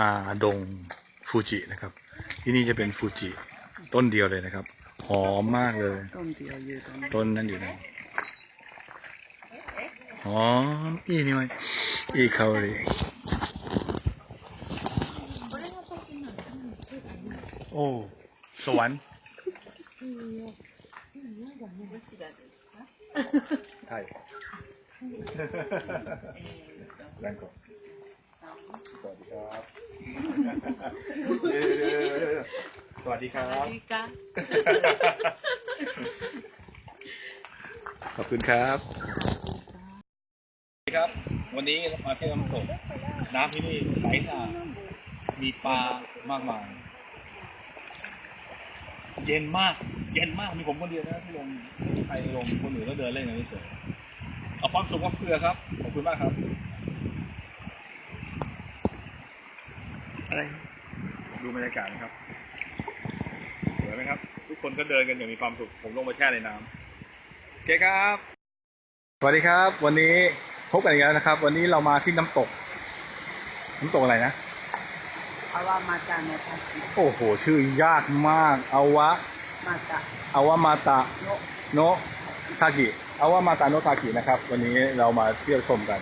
อาดงฟูจินะครับ ที่นี่จะเป็นฟูจิต้นเดียวเลยนะครับ หอมมากเลย ต้นเดียวอยู่ตรงนี้ต้นนั้นอยู่นะหอมอีนี่มันอีเขาเลยโอ้สวรรค์ใช่แรงก่อนสวัสดีครับ สวัสดีครับขอบคุณครับครับ วันนี้มาเที่ยวน้ำตกน้ำที่นี่ใสสะอาดมีปลามากมาย เย็นมาก เย็นมากมีผมคนเดียวนะที่ลงไม่มีใครลงคนอื่นก็เดินเล่นกันเฉยๆเอาความสุขมาเพื่อครับ ขอบคุณมากครับ อะไร ดูบรรยากาศนะครับสวยไหม ครับทุกคนก็เดินกันอย่างมีความสุข ผมลงมาแช่ในน้ำโอเคครับ สวัสดีครับ วันนี้พบกันอีกแล้วนะครับ วันนี้เรามาที่น้ำตก น้ำตกอะไรนะเพราะว่ามาจากในทากิโอ้โห ชื่อยากมากอาวะมาจากอาวะมาตะโนโนะทากิอาวะมาตะโนะทากินะครับ วันนี้เรามาเที่ยวชมกัน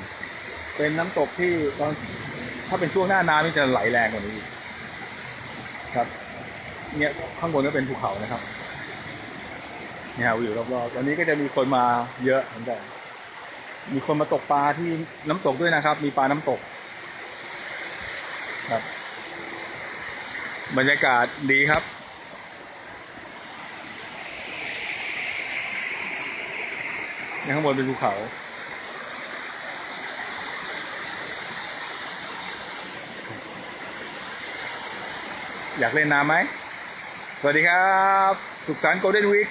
เป็นน้ำตกที่ตอนถ้าเป็นช่วงหน้าน้ำนี่จะไหลแรงกว่านี้อีกครับ เนี่ยข้างบนก็เป็นภูเขานะครับเนี่ยวิวรอบๆวันนี้ก็จะมีคนมาเยอะเหมือนกันมีคนมาตกปลาที่น้ำตกด้วยนะครับ มีปลาน้ำตก ครับ บรรยากาศดีครับในข้างบนเป็นภูเขาอยากเล่นน้ำไหม สวัสดีครับ สุขสันต์โกลเด้นวีค